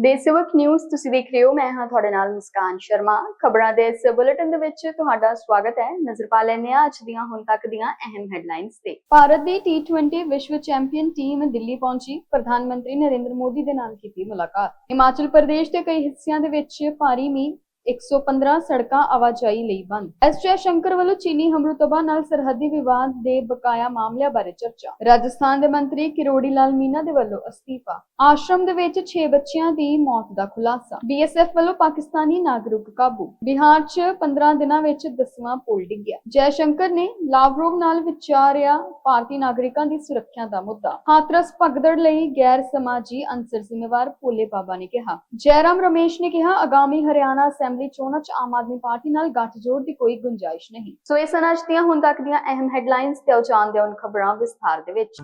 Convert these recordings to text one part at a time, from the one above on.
ਦੇਸੇਵਕ news ਤੁਸੀਂ ਦੇਖ ਰਹੇ ਹੋ। ਮੈਂ ਹਾਂ ਤੁਹਾਡੇ ਨਾਲ ਮੁਸਕਾਨ ਸ਼ਰਮਾ। ਖਬਰਾਂ ਦੇ ਇਸ ਬੁਲੇਟਿਨ ਦੇ ਵਿੱਚ ਤੁਹਾਡਾ ਸਵਾਗਤ ਹੈ। ਨਜ਼ਰ ਪਾ ਲੈਂਦੇ ਹਾਂ ਅੱਜ ਦੀਆਂ, ਹੁਣ ਤੱਕ ਦੀਆਂ ਅਹਿਮ ਹੈਡਲਾਈਨਸ ਤੇ। ਭਾਰਤ ਦੀ T20 ਵਿਸ਼ਵ ਚੈਂਪੀਅਨ ਟੀਮ ਦਿੱਲੀ ਪਹੁੰਚੀ। ਪ੍ਰਧਾਨ ਮੰਤਰੀ ਨਰਿੰਦਰ ਮੋਦੀ ਦੇ ਨਾਲ ਕੀਤੀ ਮੁਲਾਕਾਤ। ਹਿਮਾਚਲ ਪ੍ਰਦੇਸ਼ ਦੇ ਕਈ ਹਿੱਸਿਆਂ ਦੇ ਵਿੱਚ ਭਾਰੀ ਮੀਂਹ 115 ਸੜਕਾਂ ਆਵਾਜਾਈ ਲਈ ਬੰਦ। ਐਸ ਜੈ ਸ਼ੰਕਰ ਵੱਲੋਂ ਚੀਨੀ ਹਮਰੁਤਬਾ ਨਾਲ ਸਰਹੱਦੀ ਵਿਵਾਦ ਦੇ ਬਕਾਇਆ ਮਾਮਲਿਆਂ ਬਾਰੇ ਚਰਚਾ। ਰਾਜਸਥਾਨ ਦੇ ਮੰਤਰੀ ਕਿਰੋੜੀ ਲਾਲ ਮੀਨਾ ਦੇ ਵੱਲੋਂ ਅਸਤੀਫਾ। ਆਸ਼ਰਮ ਦੇ ਵਿੱਚ 6 ਬੱਚਿਆਂ ਦੀ ਮੌਤ ਦਾ ਖੁਲਾਸਾ। ਬੀਐਸਐਫ ਵੱਲੋਂ ਪਾਕਿਸਤਾਨੀ ਨਾਗਰਿਕ ਕਾਬੂ। ਬਿਹਾਰ 'ਚ 15 ਦਿਨਾਂ ਵਿੱਚ 10ਵਾਂ ਪੁਲ ਡਿੱਗਿਆ। ਜੈ ਸ਼ੰਕਰ ਨੇ ਲਾਵਰੋਵ ਨਾਲ ਵਿਚਾਰਿਆ ਭਾਰਤੀ ਨਾਗਰਿਕਾਂ ਦੀ ਸੁਰੱਖਿਆ ਦਾ ਮੁੱਦਾ। ਹਾਥਰਸ ਭਗਦੜ ਲਈ ਗੈਰ ਸਮਾਜੀ ਅੰਸਰ ਜ਼ਿੰਮੇਵਾਰ ਭੋਲੇ ਬਾਬਾ ਨੇ ਕਿਹਾ। ਜੈਰਾਮ ਰਮੇਸ਼ ਨੇ ਕਿਹਾ, ਆਗਾਮੀ ਹਰਿਆਣਾ ਅਸੈਂਬਲੀ ਚੋਣਾਂ 'ਚ ਆਮ ਆਦਮੀ ਪਾਰਟੀ ਨਾਲ ਗੱਠਜੋੜ ਦੀ ਕੋਈ ਗੁੰਜਾਇਸ਼ ਨਹੀਂ। ਸੋ ਇਹ ਸਨ ਅੱਜ ਦੀਆਂ ਹੁਣ ਤੱਕ ਦੀਆਂ ਅਹਿਮ ਹੈਡਲਾਈਨਸ ਤੇ ਜਾਣਦੇ ਹਾਂ ਹੁਣ ਖਬਰਾਂ ਵਿਸਥਾਰ ਦੇ ਵਿੱਚ।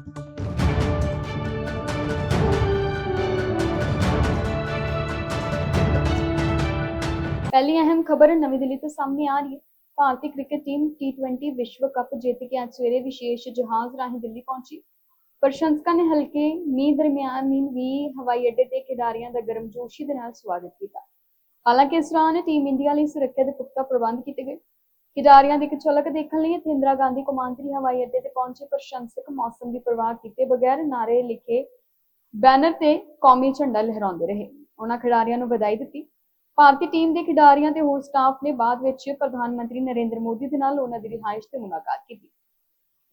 ਪਹਿਲੀ ਅਹਿਮ ਖਬਰ ਨਵੀਂ ਦਿੱਲੀ ਤੋਂ ਸਾਹਮਣੇ ਆ ਰਹੀ ਹੈ। ਭਾਰਤੀ ਕ੍ਰਿਕਟ ਟੀਮ T20 ਵਿਸ਼ਵ ਕੱਪ ਜਿੱਤ ਕੇ ਅੱਜ ਸਵੇਰੇ ਵਿਸ਼ੇਸ਼ ਜਹਾਜ਼ ਰਾਹੀਂ ਦਿੱਲੀ ਪਹੁੰਚੀ। ਪ੍ਰਸ਼ੰਸਕਾਂ ਨੇ ਹਲਕੇ ਮੀਂਹ ਦਰਮਿਆਨ ਵੀ ਹਵਾਈ ਅੱਡੇ ਤੇ ਖਿਡਾਰੀਆਂ ਦਾ ਗਰਮਜੋਸ਼ੀ ਦੇ ਨਾਲ ਸਵਾਗਤ ਕੀਤਾ। ਹਾਲਾਂਕਿ ਇਸ ਦੌਰਾਨ ਟੀਮ ਇੰਡੀਆ ਲਈ ਸੁਰੱਖਿਆ ਦੇ ਪੁਖਤਾ ਪ੍ਰਬੰਧ ਕੀਤੇ ਗਏ। ਖਿਡਾਰੀਆਂ ਦੀ ਇੱਕ ਝਲਕ ਦੇਖਣ ਲਈ ਇੱਥੇ ਇੰਦਰਾ ਗਾਂਧੀ ਕੌਮਾਂਤਰੀ ਹਵਾਈ ਅੱਡੇ ਤੇ ਪਹੁੰਚੇ ਪ੍ਰਸ਼ੰਸਕ ਮੌਸਮ ਦੀ ਪਰਵਾਹ ਕੀਤੇ ਬਗੈਰ ਨਾਰੇ ਲਿਖੇ ਬੈਨਰ ਤੇ ਕੌਮੀ ਝੰਡਾ ਲਹਿਰਾਉਂਦੇ ਰਹੇ। ਉਹਨਾਂ ਖਿਡਾਰੀਆਂ ਨੂੰ ਵਧਾਈ ਦਿੱਤੀ। ਭਾਰਤੀ ਟੀਮ ਦੇ ਖਿਡਾਰੀਆਂ ਤੇ ਹੋਰ ਸਟਾਫ ਨੇ ਬਾਅਦ ਵਿੱਚ ਪ੍ਰਧਾਨ ਮੰਤਰੀ ਨਰਿੰਦਰ ਮੋਦੀ ਦੇ ਨਾਲ ਉਹਨਾਂ ਦੀ ਰਿਹਾਇਸ਼ ਤੇ ਮੁਲਾਕਾਤ ਕੀਤੀ।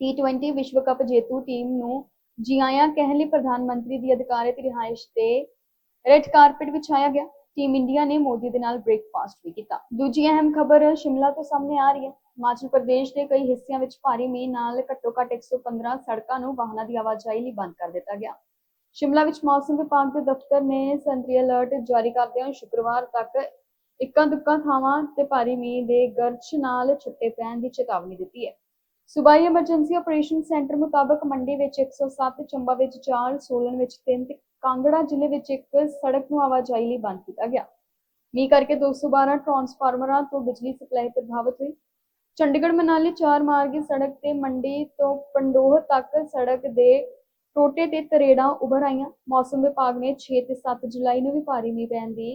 T20 ਵਿਸ਼ਵ ਕੱਪ ਜੇਤੂ ਟੀਮ ਨੂੰ ਜੀ ਆਇਆਂ ਕਹਿਣ ਲਈ ਪ੍ਰਧਾਨ ਮੰਤਰੀ ਦੀ ਅਧਿਕਾਰਤ ਰਿਹਾਇਸ਼ ਤੇ ਰੈੱਡ ਕਾਰਪੇਟ ਵਿਛਾਇਆ ਗਿਆ। ਟੀਮ ਇੰਡੀਆ ਨੇ ਮੋਦੀ ਦੇ ਨਾਲ ਬ੍ਰੇਕਫਾਸਟ ਵੀ ਕੀਤਾ। ਦੂਜੀ ਅਹਿਮ ਖਬਰ ਸ਼ਿਮਲਾ ਤੋਂ ਸਾਹਮਣੇ ਆ ਰਹੀ ਹੈ। ਹਿਮਾਚਲ ਪ੍ਰਦੇਸ਼ ਦੇ ਕਈ ਹਿੱਸਿਆਂ ਵਿੱਚ ਭਾਰੀ ਮੀਂਹ ਨਾਲ ਘੱਟੋ-ਘੱਟ 115 ਸੜਕਾਂ ਨੂੰ ਵਾਹਨਾਂ ਦੀ ਆਵਾਜਾਈ ਲਈ ਬੰਦ ਕਰ ਦਿੱਤਾ ਗਿਆ। ਸ਼ਿਮਲਾ ਵਿੱਚ ਮੌਸਮ ਵਿਭਾਗ ਦੇ ਦਫ਼ਤਰ ਨੇ ਸੰਤਰੀ ਅਲਰਟ ਜਾਰੀ ਕਰਦਿਆਂ ਸ਼ੁੱਕਰਵਾਰ ਤੱਕ ਇੱਕਾਂ ਦੁੱਕਾਂ ਥਾਵਾਂ ਤੇ ਭਾਰੀ ਮੀਂਹ ਦੇ ਗਰਜ ਨਾਲ ਛੁੱਟੇ ਪੈਣ ਦੀ ਚੇਤਾਵਨੀ ਦਿੱਤੀ ਹੈ। ਸੂਬਾਈ ਐਮਰਜੈਂਸੀ ਆਪਰੇਸ਼ਨ ਸੈਂਟਰ ਮੁਤਾਬਕ ਮੰਡੀ ਵਿੱਚ 107 ਚੰਬਾ ਵਿੱਚ 4 ਸੋਲਨ ਵਿੱਚ 3 ਕਾਂਗੜਾ ਜ਼ਿਲ੍ਹੇ ਵਿੱਚ ਇੱਕ ਸੜਕ ਨੂੰ ਆਵਾਜਾਈ ਲਈ ਬੰਦ ਕੀਤਾ ਗਿਆ। ਮੀਂਹ ਕਰਕੇ 212 ਟਰਾਂਸਫਾਰਮਰਾਂ ਤੋਂ ਬਿਜਲੀ ਸਪਲਾਈ ਪ੍ਰਭਾਵਿਤ ਹੋਈ। ਚੰਡੀਗੜ੍ਹ ਮਨਾਲੀ ਚਾਰ ਮਾਰਗੀ ਸੜਕ ਤੇ ਮੰਡੀ ਤੋਂ ਪੰਡੋਹ ਤੱਕ ਸੜਕ ਦੇ ਟੋਟੇ ਤੇ ਤਰੇੜਾਂ ਉਭਰ ਆਈਆਂ। ਮੌਸਮ ਵਿਭਾਗ ਨੇ 6 ਤੇ 7 ਜੁਲਾਈ ਨੂੰ ਵੀ ਭਾਰੀ ਮੀਂਹ ਪੈਣ ਦੀ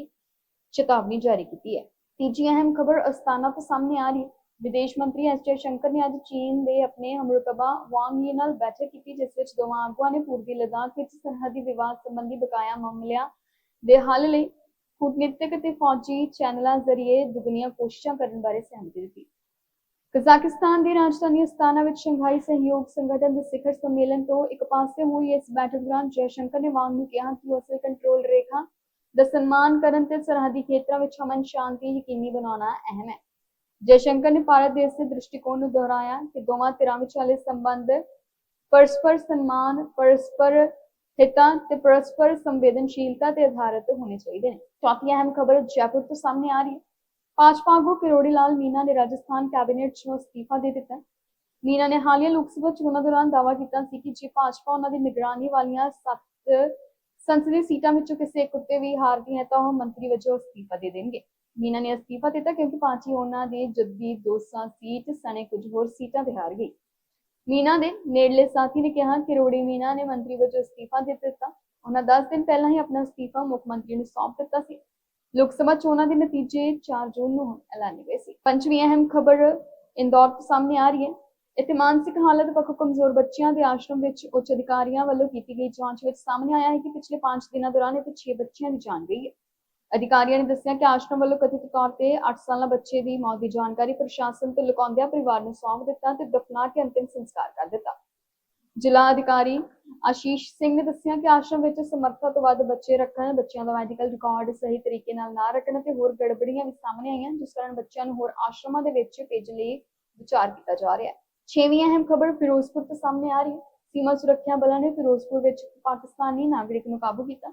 ਚੇਤਾਵਨੀ ਜਾਰੀ ਕੀਤੀ ਹੈ। ਤੀਜੀ ਅਹਿਮ ਖਬਰ ਅਸਤਾਨਾ ਤੋਂ ਸਾਹਮਣੇ ਆ ਰਹੀ ਹੈ। ਵਿਦੇਸ਼ ਮੰਤਰੀ ਐਸ ਜੈਸ਼ੰਕਰ ਨੇ ਅੱਜ ਚੀਨ ਦੇ ਆਪਣੇ ਹਮਰਤਬਾ ਵਾਂਗ ਯੀ ਨਾਲ ਬੈਠਕ ਕੀਤੀ, ਜਿਸ ਵਿੱਚ ਦੋਵਾਂ ਆਗੂਆਂ ਨੇ ਪੂਰਬੀ ਲਦਾਖ ਵਿੱਚ ਸਰਹੱਦੀ ਵਿਵਾਦ ਸੰਬੰਧੀ ਬਕਾਇਆ ਮਾਮਲਿਆਂ ਦੇ ਹੱਲ ਲਈ ਕੂਟਨੀਤਿਕ ਅਤੇ ਫੌਜੀ ਚੈਨਲਾਂ ਜ਼ਰੀਏ ਦੁਗਣੀਆਂ ਕੋਸ਼ਿਸ਼ਾਂ ਕਰਨ ਬਾਰੇ ਸਹਿਮਤੀ ਦਿੱਤੀ। ਕਜ਼ਾਕਿਸਤਾਨ ਦੀ ਰਾਜਧਾਨੀ ਅਸਤਾਨਾ ਵਿੱਚ ਸ਼ੰਘਾਈ ਸਹਿਯੋਗ ਸੰਗਠਨ ਦੇ ਸਿਖਰ ਸੰਮੇਲਨ ਤੋਂ ਇੱਕ ਪਾਸੇ ਹੋਈ ਇਸ ਬੈਠਕ ਦੌਰਾਨ ਜੈਸ਼ੰਕਰ ਨੇ ਵਾਂਗ ਨੂੰ ਕਿਹਾ ਕਿ ਉਹ ਅਸਲ ਕੰਟਰੋਲ ਰੇਖਾ ਦਾ ਸਨਮਾਨ ਕਰਨ ਤੇ ਸਰਹੱਦੀ ਖੇਤਰਾਂ ਵਿੱਚ ਅਮਨ ਸ਼ਾਂਤੀ, ਯਕੀਨੀ ਬਣਾਉਣਾ ਅਹਿਮ ਹੈ। ਜੈਸ਼ੰਕਰ ਨੇ ਭਾਰਤ ਦੇਸ਼ ਦੇ ਦ੍ਰਿਸ਼ਟੀਕੋਣ ਨੂੰ ਦੁਹਰਾਇਆ ਕਿ ਦੋਵਾਂ ਧਿਰਾਂ ਵਿਚਾਲੇ ਸੰਬੰਧ ਪਰਸਪਰ ਸਨਮਾਨ, ਪਰਸਪਰ ਹਿੱਤਾਂ ਤੇ ਪਰਸਪਰ ਸੰਵੇਦਨਸ਼ੀਲਤਾ ਤੇ ਆਧਾਰਿਤ ਹੋਣੇ ਚਾਹੀਦੇ ਨੇ। ਚੌਥੀ ਅਹਿਮ ਖਬਰ ਜੈਪੁਰ ਤੋਂ ਸਾਹਮਣੇ ਆ ਰਹੀ ਹੈ। ਭਾਜਪਾ ਆਗੂ ਕਿਰੋੜੀ ਲਾਲ ਮੀਨਾ ਨੇ ਰਾਜਸਥਾਨ ਕੈਬਨਿਟ 'ਚੋਂ ਅਸਤੀਫਾ ਦੇ ਦਿੱਤਾ। ਮੀਨਾ ਨੇ ਹਾਲੀਆ ਲੋਕ ਸਭਾ ਚੋਣਾਂ ਦੌਰਾਨ ਦਾਅਵਾ ਕੀਤਾ ਸੀ ਕਿ ਜੇ ਭਾਜਪਾ ਉਹਨਾਂ ਦੀ ਨਿਗਰਾਨੀ ਵਾਲੀਆਂ ਸੱਤ ਸੰਸਦੀ ਸੀਟਾਂ ਵਿੱਚੋਂ ਕਿਸੇ ਇੱਕ ਉੱਤੇ ਵੀ ਹਾਰਦੀ ਹੈ ਤਾਂ ਉਹ ਮੰਤਰੀ ਵਜੋਂ ਅਸਤੀਫਾ ਦੇ ਦੇਣਗੇ। ਮੀਨਾ ਨੇ ਅਸਤੀਫਾ ਦਿੱਤਾ ਕਿਉਂਕਿ ਪਾਰਟੀ ਉਹਨਾਂ ਦੇ ਜੱਦੀ ਦੋਸਤਾਂ ਸੀਟ ਸਣੇ ਕੁਝ ਹੋਰ ਸੀਟਾਂ ਤੇ ਹਾਰ ਗਈ। ਮੀਨਾ ਦੇ ਨੇੜਲੇ ਸਾਥੀ ਨੇ ਕਿਹਾ ਕਿ ਰੋੜੀ ਮੀਨਾ ਨੇ ਮੰਤਰੀ ਵਜੋਂ ਅਸਤੀਫਾ ਦੇ ਦਿੱਤਾ। ਉਹਨਾਂ 10 ਦਿਨ ਪਹਿਲਾਂ ਹੀ ਆਪਣਾ ਅਸਤੀਫਾ ਮੁੱਖ ਮੰਤਰੀ ਨੂੰ ਸੌਂਪ ਦਿੱਤਾ ਸੀ। ਲੋਕ ਸਭਾ ਚੋਣਾਂ ਦੇ ਨਤੀਜੇ 4 ਜੂਨ ਨੂੰ ਐਲਾਨੇ ਗਏ ਸੀ। ਪੰਜਵੀਂ ਅਹਿਮ ਖਬਰ ਇੰਦੌਰ ਤੋਂ ਸਾਹਮਣੇ ਆ ਰਹੀ ਹੈ ਇੱਥੇ ਮਾਨਸਿਕ ਹਾਲਤ ਪੱਖੋਂ ਕਮਜ਼ੋਰ ਬੱਚਿਆਂ ਦੇ ਆਸ਼ਰਮ ਵਿੱਚ ਉੱਚ ਅਧਿਕਾਰੀਆਂ ਵੱਲੋਂ ਕੀਤੀ ਗਈ ਜਾਂਚ ਵਿੱਚ ਸਾਹਮਣੇ ਆਇਆ ਹੈ ਕਿ ਪਿਛਲੇ 5 ਦਿਨਾਂ ਦੌਰਾਨ ਇੱਥੇ 6 ਬੱਚਿਆਂ ਦੀ ਜਾਨ ਗਈ ਹੈ। ਅਧਿਕਾਰੀਆਂ ਨੇ ਦੱਸਿਆ ਕਿ ਆਸ਼ਰਮ ਵੱਲੋਂ ਕਥਿਤ ਤੌਰ ਤੇ 8 ਸਾਲਾ ਬੱਚੇ ਦੀ ਮੌਤ ਦੀ ਜਾਣਕਾਰੀ ਪ੍ਰਸ਼ਾਸਨ ਤੋਂ ਲੁਕਾਉਂਦਿਆਂ ਪਰਿਵਾਰ ਨੂੰ ਸੌਂਪ ਦਿੱਤਾ ਤੇ ਦਫਨਾ ਕੇ ਅੰਤਿਮ ਸੰਸਕਾਰ ਕਰ ਦਿੱਤਾ। ਜ਼ਿਲ੍ਹਾ ਅਧਿਕਾਰੀ ਆਸ਼ੀਸ਼ ਸਿੰਘ ਨੇ ਦੱਸਿਆ ਕਿ ਆਸ਼ਰਮ ਵਿੱਚ ਸਮਰੱਥਾ ਤੋਂ ਵੱਧ ਬੱਚੇ ਰੱਖਣ, ਬੱਚਿਆਂ ਦਾ ਮੈਡੀਕਲ ਰਿਕਾਰਡ ਸਹੀ ਤਰੀਕੇ ਨਾਲ ਨਾ ਰੱਖਣ ਤੇ ਹੋਰ ਗੜਬੜੀਆਂ ਵੀ ਸਾਹਮਣੇ ਆਈਆਂ, ਜਿਸ ਕਾਰਨ ਬੱਚਿਆਂ ਨੂੰ ਹੋਰ ਆਸ਼ਰਮਾਂ ਦੇ ਵਿੱਚ ਭੇਜਣ ਲਈ ਵਿਚਾਰ ਕੀਤਾ ਜਾ ਰਿਹਾ ਹੈ। ਛੇਵੀਂ ਅਹਿਮ ਖਬਰ ਫਿਰੋਜ਼ਪੁਰ ਤੋਂ ਸਾਹਮਣੇ ਆ ਰਹੀ ਹੈ। ਸੀਮਾ ਸੁਰੱਖਿਆ ਬਲਾਂ ਨੇ ਫਿਰੋਜ਼ਪੁਰ ਵਿੱਚ ਪਾਕਿਸਤਾਨੀ ਨਾਗਰਿਕ ਨੂੰ ਕਾਬੂ ਕੀਤਾ।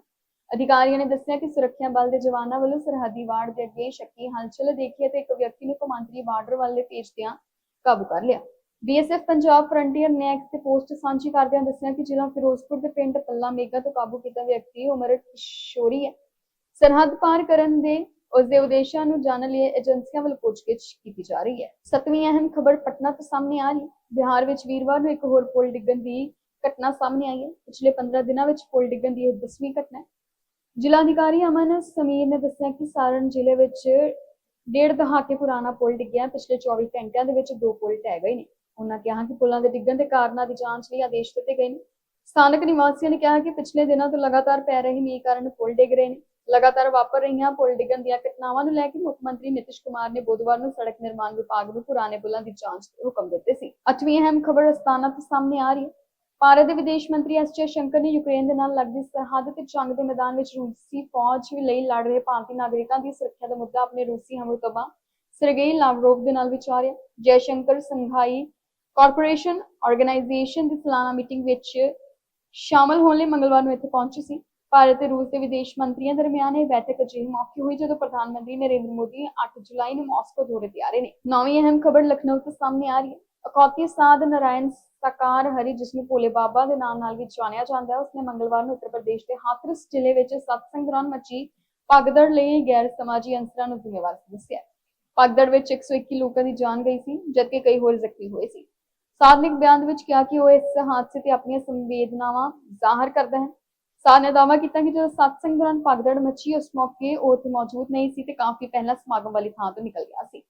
ਅਧਿਕਾਰੀਆਂ ਨੇ ਦੱਸਿਆ ਕਿ ਸੁਰੱਖਿਆ ਬਲ ਦੇ ਜਵਾਨਾਂ ਵੱਲੋਂ ਸਰਹੱਦੀ ਵਾਰਡ ਦੇ ਅੱਗੇ ਸ਼ੱਕੀ ਹਲਚਲ ਦੇਖੀ ਅਤੇ ਇੱਕ ਵਿਅਕਤੀ ਨੂੰ ਕੌਮਾਂਤਰੀ ਬਾਰਡਰ ਵੱਲ ਭੇਜਦਿਆਂ ਕਾਬੂ ਕਰ ਲਿਆ। ਬੀਐਸਐਫ ਪੰਜਾਬ ਫਰੰਟੀਅਰ ਨੇ ਐਕਸ ਤੇ ਪੋਸਟ ਸਾਂਝੀ ਕਰਦਿਆਂ ਦੱਸਿਆ ਕਿ ਜ਼ਿਲ੍ਹਾ ਫਿਰੋਜ਼ਪੁਰ ਦੇ ਪਿੰਡ ਪੱਲਾ ਮੇਗਾ ਤੋਂ ਕਾਬੂ ਕੀਤਾ ਵਿਅਕਤੀ ਉਮਰ ਕਿਸ਼ੋਰੀ ਹੈ। ਸਰਹੱਦ ਪਾਰ ਕਰਨ ਦੇ ਉਸ ਦੇ ਉਦੇਸ਼ਾਂ ਨੂੰ ਜਾਣਨ ਲਈ ਏਜੰਸੀਆਂ ਵੱਲੋਂ ਪੁੱਛਗਿੱਛ ਕੀਤੀ ਜਾ ਰਹੀ ਹੈ। ਸਤਵੀਂ ਅਹਿਮ ਖਬਰ ਪਟਨਾ ਤੋਂ ਸਾਹਮਣੇ ਆ ਰਹੀ ਹੈ। ਬਿਹਾਰ ਵਿੱਚ ਵੀਰਵਾਰ ਨੂੰ ਇੱਕ ਹੋਰ ਪੁਲ ਡਿੱਗਣ ਦੀ ਘਟਨਾ ਸਾਹਮਣੇ ਆਈ ਹੈ। ਪਿਛਲੇ 15 ਦਿਨਾਂ ਵਿੱਚ ਪੁਲ ਡਿੱਗਣ ਦੀ ਇਹ 10ਵੀਂ ਘਟਨਾ ਹੈ। ਜ਼ਿਲ੍ਹਾ ਅਧਿਕਾਰੀ ਅਮਨ ਸਮੀਰ ਨੇ ਦੱਸਿਆ ਕਿ ਸਾਰਨ ਜ਼ਿਲ੍ਹੇ ਵਿੱਚ ਡੇਢ ਦਹਾਕੇ ਪੁਰਾਣਾ ਪੁਲ ਡਿੱਗਿਆ ਪਿਛਲੇ 24 ਘੰਟਿਆਂ ਦੇ ਵਿੱਚ ਦੋ ਪੁਲ ਢਹਿ ਗਏ ਨੇ ਉਹਨਾਂ ਕਿਹਾ ਕਿ ਪੁਲਾਂ ਦੇ ਡਿੱਗਣ ਦੇ ਕਾਰਨਾਂ ਦੀ ਜਾਂਚ ਲਈ ਆਦੇਸ਼ ਦਿੱਤੇ ਗਏ ਨੇ ਸਥਾਨਕ ਨਿਵਾਸੀਆਂ ਨੇ ਕਿਹਾ ਕਿ ਪਿਛਲੇ ਦਿਨਾਂ ਤੋਂ ਲਗਾਤਾਰ ਪੈ ਰਹੇ ਮੀਂਹ ਕਾਰਨ ਪੁਲ ਡਿੱਗ ਰਹੇ ਨੇ ਲਗਾਤਾਰ ਵਾਪਰ ਰਹੀਆਂ ਪੁਲ ਡਿੱਗਣ ਦੀਆਂ ਘਟਨਾਵਾਂ ਨੂੰ ਲੈ ਕੇ ਮੁੱਖ ਮੰਤਰੀ ਨਿਤਿਸ਼ ਕੁਮਾਰ ਨੇ ਬੁੱਧਵਾਰ ਨੂੰ ਸੜਕ ਨਿਰਮਾਣ ਵਿਭਾਗ ਨੂੰ ਪੁਰਾਣੇ ਪੁਲਾਂ ਦੀ ਜਾਂਚ ਦੇ ਹੁਕਮ ਦਿੱਤੇ ਸੀ ਅੱਠਵੀਂ ਅਹਿਮ ਖਬਰ ਅਸਤਾਨਾ ਤੋਂ ਸਾਹਮਣੇ ਆ ਰਹੀ ਹੈ ਭਾਰਤ ਦੇ ਵਿਦੇਸ਼ ਮੰਤਰੀ ਐਸ ਜੈ ਸ਼ੰਕਰ ਨੇ ਯੂਕਰੇਨ ਦੇ ਨਾਲ ਲੱਗਦੀ ਸਰਹੱਦ ਤੇ ਜੰਗ ਦੇ ਮੈਦਾਨ ਵਿੱਚ ਰੂਸੀ ਫੌਜ ਲਈ ਲੜ ਰਹੇ ਭਾਰਤੀ ਨਾਗਰਿਕਾਂ ਦੀ ਸੁਰੱਖਿਆ ਦਾ ਮੁੱਦਾ ਆਪਣੇ ਰੂਸੀ ਹਮਰਤਬਾ ਸਰਗੇਈ ਲਾਵਰੋਵ ਦੇ ਨਾਲ ਵਿਚਾਰਿਆ। Jai Shankar Shanghai corporation organisation ਦੀ ਸਾਲਾਨਾ ਮੀਟਿੰਗ ਵਿੱਚ ਸ਼ਾਮਲ ਹੋਣ ਲਈ ਮੰਗਲਵਾਰ ਨੂੰ ਇੱਥੇ ਪਹੁੰਚੀ ਸੀ। ਭਾਰਤ ਤੇ ਰੂਸ ਦੇ ਵਿਦੇਸ਼ ਮੰਤਰੀਆਂ ਦਰਮਿਆਨ ਇਹ ਬੈਠਕ ਅਜਿਹੇ ਮੌਕੇ ਹੋਈ ਜਦੋਂ ਪ੍ਰਧਾਨ ਮੰਤਰੀ ਨਰਿੰਦਰ ਮੋਦੀ 8 ਜੁਲਾਈ ਨੂੰ ਮਾਸਕੋ ਦੌਰੇ ਤੇ ਆ ਰਹੇ ਨੇ। ਨੌਵੀਂ ਅਹਿਮ ਖਬਰ ਲਖਨਊ ਤੋਂ ਸਾਹਮਣੇ ਆ ਰਹੀ ਹੈ। ਅਕੌਤੀ ਸਾਧ ਨਾਰਾਇਣ ਸਾਕਾਰ ਹਰੀ ਜਿਸ ਨੂੰ ਭੋਲੇ ਬਾਬਾ ਦੇ ਨਾਮ ਨਾਲ ਵੀ ਜਾਣਿਆ ਜਾਂਦਾ ਹੈ, ਉਸਨੇ ਮੰਗਲਵਾਰ ਨੂੰ ਉੱਤਰ ਪ੍ਰਦੇਸ਼ ਦੇ ਹਾਥਰਸ ਜ਼ਿਲ੍ਹੇ ਵਿੱਚ ਸਤਸੰਗ ਦੌਰਾਨ ਮੱਚੀ ਭਗਦੜ ਲਈ ਗੈਰ ਸਮਾਜੀ ਅੰਸਰਾਂ ਨੂੰ ਜ਼ਿੰਮੇਵਾਰ ਦੱਸਿਆ। ਭਗਦੜ ਵਿੱਚ 121 ਲੋਕਾਂ ਦੀ ਜਾਨ ਗਈ ਸੀ, ਜਦਕਿ ਕਈ ਹੋਰ ਜ਼ਖਮੀ ਹੋਏ ਸੀ। ਸਾਧ ਨੇ ਇੱਕ ਬਿਆਨ ਵਿੱਚ ਕਿਹਾ ਕਿ ਉਹ ਇਸ ਹਾਦਸੇ ਤੇ ਆਪਣੀਆਂ ਸੰਵੇਦਨਾਵਾਂ ਜ਼ਾਹਰ ਕਰਦਾ ਹੈ। ਸਾਧ ਨੇ ਦਾਅਵਾ ਕੀਤਾ ਕਿ ਜਦੋਂ ਸਤਸੰਗ ਦੌਰਾਨ ਭਗਦੜ ਮੱਚੀ, ਉਸ ਮੌਕੇ ਉਹ ਉੱਥੇ ਮੌਜੂਦ ਨਹੀਂ ਸੀ ਤੇ ਕਾਫੀ ਪਹਿਲਾਂ ਸਮਾਗਮ ਵਾਲੀ ਥਾਂ ਤੋਂ ਨਿਕਲ ਗਿਆ ਸੀ।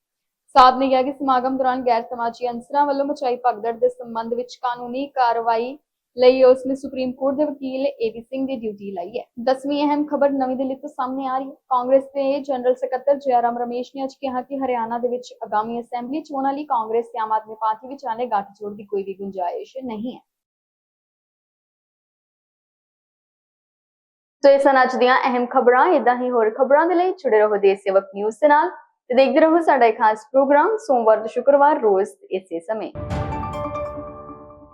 ਸਾਧ ਨੇ ਕਿਹਾ ਕਿ ਸਮਾਗਮ ਦੌਰਾਨ ਗੈਰ ਸਮਾਜੀ ਅੰਸਰਾਂ ਵੱਲੋਂ ਮਚਾਈ ਭਗਦੜ ਦੇ ਸੰਬੰਧ ਵਿੱਚ ਕਾਨੂੰਨੀ ਕਾਰਵਾਈ ਲਈ ਉਸ ਨੇ ਸੁਪਰੀਮ ਕੋਰਟ ਦੇ ਵਕੀਲ ਏਪੀ ਸਿੰਘ ਦੀ ਡਿਊਟੀ ਲਈ ਹੈ। ਦਸਵੀਂ ਅਹਿਮ ਖਬਰ ਨਵੀਂ ਦਿੱਲੀ ਤੋਂ ਸਾਹਮਣੇ ਆ ਰਹੀ ਹੈ। ਕਾਂਗਰਸ ਦੇ ਜਨਰਲ ਸਕੱਤਰ ਜੈਰਾਮ ਰਮੇਸ਼ ਨੇ ਅੱਜ ਕਿਹਾ ਕਿ ਹਰਿਆਣਾ ਦੇ ਵਿੱਚ ਆਗਾਮੀ ਅਸੈਂਬਲੀ ਚੋਣਾਂ ਲਈ ਕਾਂਗਰਸ ਤੇ ਆਮ ਆਦਮੀ ਪਾਰਟੀ ਵਿਚਾਲੇ ਗੱਠਜੋੜ ਦੀ ਕੋਈ ਵੀ ਗੁੰਜਾਇਸ਼ ਨਹੀਂ ਹੈ। ਸੋ ਇਹ ਸਨ ਅੱਜ ਦੀਆਂ ਅਹਿਮ ਖਬਰਾਂ। ਇਦਾਂ ਹੀ ਹੋਰ ਖਬਰਾਂ ਦੇ ਲਈ ਜੁੜੇ ਰਹੋ ਦੇਸ਼ ਸੇਵਕ ਨਿਊਜ਼ ਦੇ ਨਾਲ। ਤੇ ਦੇਖਦੇ ਰਹੋ ਸਾਡਾ ਇਹ ਖਾਸ ਪ੍ਰੋਗਰਾਮ ਸੋਮਵਾਰ ਤੋਂ ਸ਼ੁੱਕਰਵਾਰ ਰੋਜ਼ ਇਸੇ ਸਮੇਂ।